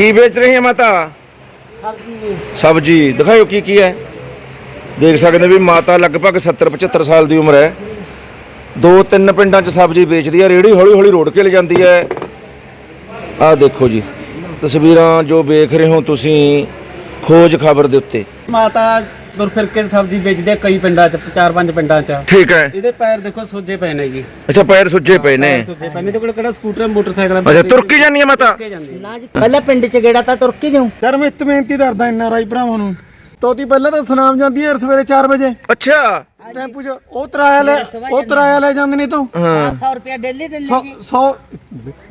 ਕੀ ਵੇਚ ਰਹੀ ਹੈ ਮਾਤਾ? ਸਬਜ਼ੀ। ਜੀ ਸਬਜੀ। ਦਿਖਾਓ ਕੀ ਕੀ ਹੈ। ਦੇਖ ਸਕਦੇ ਵੀ ਮਾਤਾ ਲਗਭਗ 70 75 ਸਾਲ ਦੀ ਉਮਰ ਹੈ। ਦੋ ਤਿੰਨ ਪਿੰਡਾਂ 'ਚ ਸਬਜੀ ਵੇਚਦੀ ਹੈ। ਰੇੜੀ ਹੌਲੀ ਹੌਲੀ ਰੋੜ ਕੇ ਲੈ ਜਾਂਦੀ ਹੈ। ਆਹ ਦੇਖੋ ਜੀ। ਤਸਵੀਰਾਂ ਜੋ ਵੇਖ ਰਹੇ ਹੋ ਤੁਸੀਂ ਖੋਜ ਖਬਰ ਦੇ ਉੱਤੇ। ਮਾਤਾ ਤੁਰ ਫਿਰ ਕੇ ਸਬਜ਼ੀ ਵੇਚਦੇ ਆ? ਕਈ ਪਿੰਡਾਂ ਚ ਚਾਰ ਪੰਜ ਪਿੰਡਾਂ ਚ। ਠੀਕ ਹੈ। ਇਹਦੇ ਪੈਰ ਦੇਖੋ ਸੋਜੇ ਪਏ ਨੇ ਜੀ। ਅੱਛਾ ਪੈਰ ਸੁੱਜੇ ਪਏ ਨੇ। ਪੈਰ ਸੁੱਜੇ ਪਏ ਨੇ। ਇਹਦੇ ਕੋਲ ਕਿਹੜਾ ਸਕੂਟਰ ਮੋਟਰਸਾਈਕਲ ਅੱਛਾ ਤੁਰਕੀ ਜਾਨੀ ਹੈ ਮਾਤਾ ਜਾਂਦੀ ਨਾ ਜੀ ਪਹਿਲਾਂ ਪਿੰਡ ਚ ਗੇੜਾ ਤਾਂ ਤੁਰਕੀ ਦਿਉ ਯਾਰ ਮੈਂ ਇੱਕ ਬੇਨਤੀ ਕਰਦਾ ਇੰਨਾ ਰਾਈ ਭਰਾਵਾਂ ਨੂੰ। ਤੋਤੀ ਪਹਿਲਾਂ ਤਾਂ ਸੁਨਾਮ ਜਾਂਦੀ ਹੈ ਸਵੇਰੇ 4 ਵਜੇ। ਅੱਛਾ। ਟੈਂਪੂ 'ਚ ਉਹ ਤਰਾਇਆ ਲੈ ਉਹ ਤਰਾਇਆ ਲੈ ਜਾਂਦੇ ਨੇ ਤੋਂ। 100 ਰੁਪਏ ਡੇਲੀ ਦਿੰਦੇ 100 ਜੀ। 100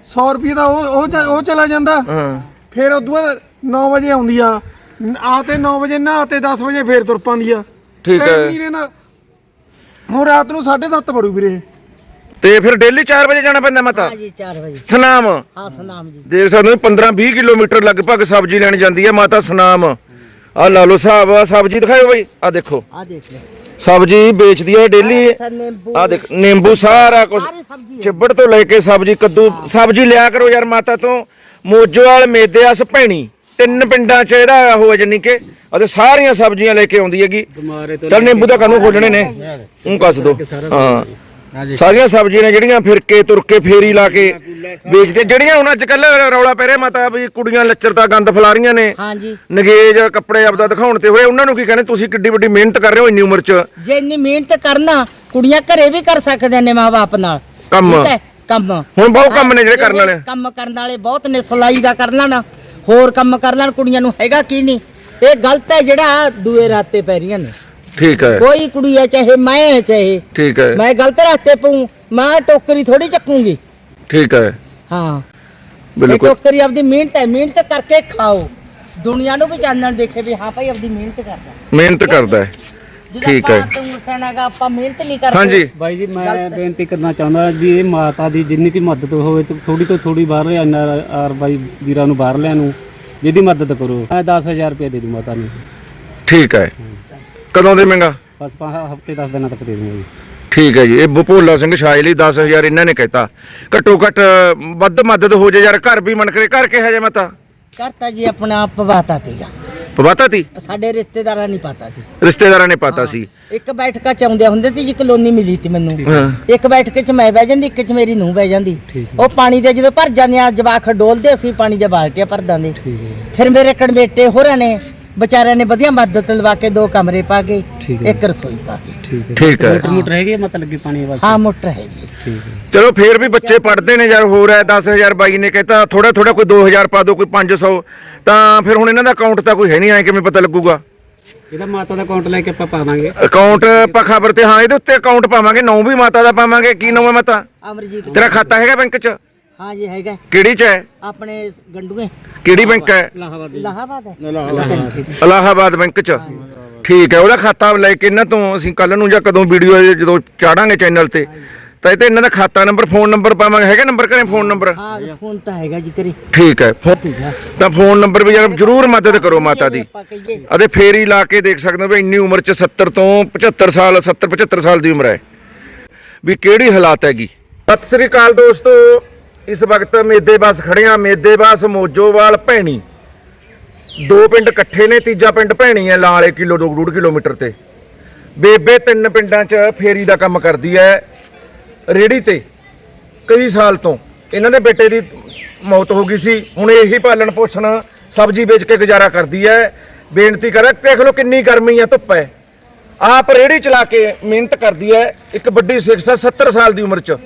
100 ਰੁਪਏ ਦਾ ਉਹ ਉਹ ਚ- ਉਹ ਚਲਾ ਜਾਂਦਾ। ਹਾਂ। ਫਿਰ ਉਦੋਂ ਬਾਅਦ 9 ਵਜੇ ਆਉਂਦੀ ਆ। ਆ ਤੇ 9 ਵਜੇ ਨਾ ਤੇ 10 ਵਜੇ ਫੇਰ ਤੁਰ ਪਾਉਂਦੀ ਆ। ਠੀਕ ਹੈ। ਨਹੀਂ ਰਹਿੰਦਾ ਹੁਣ ਰਾਤ ਨੂੰ 7:30 ਵੜੂ ਵੀਰੇ। ਤੇ ਫਿਰ ਡੇਲੀ 4 ਵਜੇ ਜਾਣਾ ਪੈਂਦਾ ਮਾਤਾ? ਹਾਂ ਜੀ 4 ਵਜੇ। ਸਨਾਮ। ਹਾਂ ਸਨਾਮ ਜੀ। ਦੇਖ ਸਕਦੇ ਹੋ 15 20 ਕਿਲੋਮੀਟਰ ਲਗਭਗ ਸਬਜ਼ੀ ਲੈਣ ਜਾਂਦੀ ਹੈ ਮਾਤਾ ਸਨਾਮ। ਆ ਲਾ ਲਓ ਸਾਹਿਬ ਆ ਸਬਜ਼ੀ ਦਿਖਾਓ ਬਈ ਆ ਦੇਖੋ। ਆ ਦੇਖ ਲੈ ਸਬਜ਼ੀ ਵੇਚਦੀ ਹੈ ਡੇਲੀ। ਸਰ ਨਿੰਬੂ। ਆ ਦੇਖ ਨਿੰਬੂ ਸਾਰਾ ਕੁਝ ਸਾਰੀ ਸਬਜ਼ੀ ਹੈ। ਚਿੱਬੜ ਤੋਂ ਲੈ ਕੇ ਸਬਜ਼ੀ ਕੱਦੂ ਸਬਜ਼ੀ ਲਿਆ ਕਰੋ ਯਾਰ ਮਾਤਾ ਤੋਂ। ਮੋਜੋਵਾਲ ਮੇਦਿਆਸ ਭੈਣੀ। ਤਿੰਨ ਪਿੰਡਾਂ ਚ ਇਹਦਾ ਹੋ ਜੰਨੀ ਕਿ ਅਤੇ ਸਾਰੀਆਂ ਸਬਜ਼ੀਆਂ ਲੈ ਕੇ ਆਉਂਦੀ ਹੈਗੀ। ਚੱਲ ਨਿੰਬੂ ਤਾਂ ਕਾਨੂੰ ਖੋਲਣੇ ਨੇ? ਉਹ ਕੱਸ ਦੋ। ਹਾਂ। ਸਾਰੀਆਂ ਸਬਜ਼ੀਆਂ ਨੇ ਜਿਹੜੀਆਂ ਫਿਰ ਕੇ ਤੁਰ ਕੇ ਫੇਰੀ ਲਾ ਕੇ ਵੇਚਦੇ। ਜਿਹੜੀਆਂ ਹੁਣ ਅੱਜ ਕੱਲ ਰੌਲਾ ਪੈ ਰਿਹਾ ਮਾਤਾ ਵੀ ਕੁੜੀਆਂ ਲੱਚਰਤਾ ਗੰਦ ਫਲਾ ਰਹੀਆਂ ਨੇ ਨਗੇਜ ਕੱਪੜੇ ਆਪਦਾ ਦਿਖਾਉਣ ਤੇ ਹੋਏ। ਉਹਨਾਂ ਨੂੰ ਕੀ ਕਹਿੰਦੇ? ਤੁਸੀਂ ਕਿੱਡੀ ਵੱਡੀ ਮਿਹਨਤ ਕਰ ਰਹੇ ਹੋ ਇੰਨੀ ਉਮਰ 'ਚ। ਜੇ ਇੰਨੀ ਮਿਹਨਤ ਕਰਨਾ ਕੁੜੀਆਂ ਘਰੇ ਵੀ ਕਰ ਸਕਦੀਆਂ ਨੇ ਮਾਂ-ਬਾਪ ਨਾਲ। ਕੰਮ। ਕੰਮ। ਹੁਣ ਬਹੁਤ ਕੰਮ ਨੇ ਜਿਹੜੇ ਕਰਨ ਵਾਲੇ। ਕੰਮ ਕਰਨ ਵਾਲੇ ਬਹੁਤ ਨੇ ਸਲਾਈ ਦਾ ਕਰ ਲੈਣ। ਹੋਰ ਕੰਮ ਕਰ ਲੈਣ ਕੁੜੀਆਂ ਨੂੰ ਹੈਗਾ ਕੀ ਨਹੀਂ। ਇਹ ਗਲਤ ਹੈ ਜਿਹੜਾ ਦੂਏ ਰਾਤੇ ਪੈ ਰਹੀਆਂ ਨੇ। ਠੀਕ ਹੈ। ਕੋਈ ਕੁੜੀ ਹੈ ਚਾਹੇ ਮੈਂ ਹੈ ਚਾਹੇ ਠੀਕ ਹੈ। ਮੈਂ ਗਲਤ ਰਸਤੇ ਪਊ ਮੈਂ ਟੋਕਰੀ ਥੋੜੀ ਚੱਕੂਗੀ। ਠੀਕ ਹੈ। ਹਾਂ। ਬਿਲਕੁਲ। ਟੋਕਰੀ ਆਪਦੀ ਮਿਹਨਤ ਹੈ ਮਿਹਨਤ ਕਰਕੇ ਖਾਓ। ਦੁਨੀਆ ਨੂੰ ਵੀ ਚਾਨਣ ਦੇਖੇ ਵੀ ਹਾਂ ਭਾਈ ਆਪਦੀ ਮਿਹਨਤ ਕਰਦਾ। ਮਿਹਨਤ ਕਰਦਾ ਹੈ। ਠੀਕ ਹੈ ਸੈਨਾਗਾ ਆਪਾਂ ਮਿਹਨਤ ਨਹੀਂ ਕਰਦੇ। ਹਾਂਜੀ। ਬਾਈ ਜੀ ਮੈਂ ਬੇਨਤੀ ਕਰਨਾ ਚਾਹੁੰਦਾ ਵੀ ਇਹ ਮਾਤਾ ਦੀ ਜਿੰਨੀ ਵੀ ਮਦਦ ਹੋਵੇ ਥੋੜੀ ਤੋਂ ਥੋੜੀ ਬਾਹਰ ਐਨ ਆਰ ਬਾਈ ਵੀਰਾਂ ਨੂੰ ਬਾਹਰ ਲਿਆਂ ਨੂੰ ਜਿਹਦੀ ਮਦਦ ਕਰੋ। ਮੈਂ 10000 ਰੁਪਏ ਦੇ ਦੂੰ ਮਾਤਾ ਨੂੰ। ਠੀਕ ਹੈ। ਕਦੋਂ ਦੇਵੇਂਗਾ ਬਸ ਹਫ਼ਤੇ 10 ਦਿਨਾਂ ਤੱਕ ਦੇ ਦੂੰਗਾ ਜੀ। ਠੀਕ ਹੈ ਜੀ। ਇਹ ਭੋਲਾ ਸਿੰਘ ਸ਼ਾਇ ਲਈ 10000 ਇਹਨਾਂ ਨੇ ਕਹਿਤਾ। ਘੱਟੋ ਘੱਟ ਵੱਧ ਮਦਦ ਹੋ ਜੇ ਯਾਰ ਘਰ ਵੀ ਮਨ ਕਰੇ ਘਰ ਕਿਹਾ ਜੇ ਮਤਾ? ਕਰਤਾ ਜੀ ਆਪਣਾ ਆਪ ਪਵਾਤਾ ਤੀਗਾ ਪਤਾ ਤੀ? ਸਾਡੇ ਰਿਸ਼ਤੇਦਾਰਾਂ ਨਹੀਂ ਪਤਾ ਸੀ ਰਿਸ਼ਤੇਦਾਰਾਂ ਨੇ ਪਤਾ ਸੀ। ਇੱਕ ਬੈਠਕਾ ਚ ਆਉਂਦੇ ਹੁੰਦੇ ਸੀ ਜੀ ਕਲੋਨੀ ਮਿਲੀ ਤੀ ਮੈਨੂੰ। ਹਾਂ। ਇੱਕ ਬੈਠਕ ਚ ਮੈਂ ਬਹਿ ਜਾਂਦੀ ਇੱਕ ਚ ਮੇਰੀ ਨੂੰਹ ਬਹਿ ਜਾਂਦੀ। ਉਹ ਪਾਣੀ ਦੇ ਜਦੋਂ ਭਰ ਜਾਂਦੇ ਆ ਜਵਾਖ ਡੋਲਦੇ ਅਸੀਂ ਪਾਣੀ ਦੇ ਬਾਲਟੀਆਂ ਭਰ ਦਾਂਦੇ ਫਿਰ ਮੇਰੇ ਕਣਬੇਟੇ ਹੋਰਾਂ ਨੇ ਵਿਚਾਰਿਆਂ ਨੇ ਵਧੀਆ ਮਦਦ ਲਵਾ ਕੇ ਦੋ ਕਮਰੇ ਪਾ ਕੇ ਇੱਕ ਰਸੋਈ ਪਾ ਕੇ। ਠੀਕ ਹੈ। ਠੀਕ ਹੈ। ਮੋਟਰ ਮੋਟਰ ਹੈਗੀ ਹੈ ਮਾਤਾ ਲੱਗੀ ਪਾਣੀ ਵਾਸਤੇ? ਹਾਂ ਮੋਟਰ ਹੈਗੀ ਠੀਕ ਹੈ। ਚਲੋ ਫੇਰ ਵੀ ਬੱਚੇ ਪੜਦੇ ਨੇ ਯਾਰ ਹੋਰ ਹੈ 10000 ਬਾਈ ਨੇ ਕਹਿਤਾ ਥੋੜਾ ਥੋੜਾ ਕੋਈ 2000 ਪਾ ਦਿਓ ਕੋਈ 500 ਤਾਂ ਫਿਰ ਹੁਣ ਇਹਨਾਂ ਦਾ ਅਕਾਊਂਟ ਤਾਂ ਕੋਈ ਹੈ ਨਹੀਂ ਐ ਕਿਵੇਂ ਪਤਾ ਲੱਗੂਗਾ? ਇਹਦਾ ਮਾਤਾ ਦਾ ਅਕਾਊਂਟ ਲੈ ਕੇ ਆਪਾਂ ਪਾ ਦਾਂਗੇ। ਅਕਾਊਂਟ ਪਾ ਖਬਰ ਤੇ ਹਾਂ ਇਹਦੇ ਉੱਤੇ ਅਕਾਊਂਟ ਪਾਵਾਂਗੇ ਨੌ ਵੀ ਮਾਤਾ ਦਾ ਪਾਵਾਂਗੇ ਕੀ ਹੈ ਮਾਤਾ? ਅਮਰਜੀਤ ਤੇਰਾ ਖਾਤਾ ਹੈਗਾ ਬੈਂਕ 'ਚ? ਹਾਂ ਜੀ ਹੈਗਾ। ਕਿਹੜੀ 'ਚ ਹੈ? ਆਪਣੇ ਗੰਡੂਏ। ਕਿਹੜੀ ਬੈਂਕ ਹੈ? ਇਲਾਹਾਬਾਦ ਹੈ। ਇਲਾਹਾਬਾਦ। ਬੈਂਕ 'ਚ? ਠੀਕ ਹੈ ਉਹਦਾ ਖਾਤਾ ਲੈ ਕੇ ਇਹਨਾਂ ਤੋਂ ਅਸੀਂ ਕੱਲ ਨੂੰ ਜਾਂ ਕਦੋਂ ਵੀਡੀਓ ਜਦੋਂ ਚਾੜਾਂਗੇ ਚੈਨਲ ਤੇ ਤਾਂ ਇਹ ਤੇ ਇਹਨਾਂ ਦਾ ਖਾਤਾ ਨੰਬਰ ਫੋਨ ਨੰਬਰ ਪਾਵਾਂਗੇ। ਹੈਗਾ ਨੰਬਰ ਘਰੇ? Phone number? ਹਾਂ ਫੋਨ ਤਾਂ ਹੈਗਾ ਜੀ ਕਰੀ ਠੀਕ ਹੈ। ਠੀਕ ਤਾਂ ਫੋਨ ਨੰਬਰ ਵੀ ਯਾਰ ਜਰੂਰ ਮਦਦ ਕਰੋ ਮਾਤਾ ਦੀ। ਆਪਾਂ ਕਹੀਏ। ਫੇਰ ਹੀ ਲਾ ਕੇ ਦੇਖ ਸਕਦੇ ਹੋ ਵੀ ਇੰਨੀ ਉਮਰ 'ਚ 70 ਤੋਂ 75 ਸਾਲ 70 75 ਸਾਲ ਦੀ ਉਮਰ ਹੈ। ਵੀ ਕਿਹੜੀ ਹਾਲਾਤ ਹੈਗੀ? ਸਤਿ ਸ੍ਰੀ ਅਕਾਲ ਦੋਸਤੋ। ਇਸ ਵਕਤ ਮੇਦੇ ਬੱਸ ਖੜੇ ਆ। ਮੇਦੇ ਬੱਸ ਮੋਜੋਵਾਲ ਭੈਣੀ। ਦੋ ਪਿੰਡ ਇਕੱਠੇ ਨੇ ਤੀਜਾ ਪਿੰਡ ਭੈਣੀ ਹੈ ਲਾਲੇ ਕਿਲੋ ਡੂਢ ਕਿਲੋਮੀਟਰ ਤੇ। ਬੇਬੇ ਤਿੰਨ ਪਿੰਡਾਂ 'ਚ ਫੇਰੀ ਦਾ ਕੰਮ ਕਰਦੀ ਹੈ। ਰੇੜੀ ਤੇ, ਕਈ ਸਾਲ ਤੋਂ। ਇਹਨਾਂ ਦੇ ਬੇਟੇ ਦੀ ਮੌਤ ਹੋ ਗਈ ਸੀ। ਹੁਣ ਇਹੀ ਪਾਲਣ ਪੋਸ਼ਣ ਸਬਜ਼ੀ ਵੇਚ ਕੇ ਗੁਜ਼ਾਰਾ ਕਰਦੀ ਹੈ। ਬੇਨਤੀ ਕਰਾਂ, ਦੇਖ ਲਓ ਕਿੰਨੀ ਗਰਮੀ ਹੈ ਧੁੱਪ ਹੈ। ਆਪ ਰੇੜੀ ਚਲਾ ਕੇ ਮਿਹਨਤ ਕਰਦੀ ਹੈ। ਇੱਕ ਵੱਡੀ ਸਿੱਖ 70 ਸਾਲ ਦੀ ਉਮਰ 'ਚ।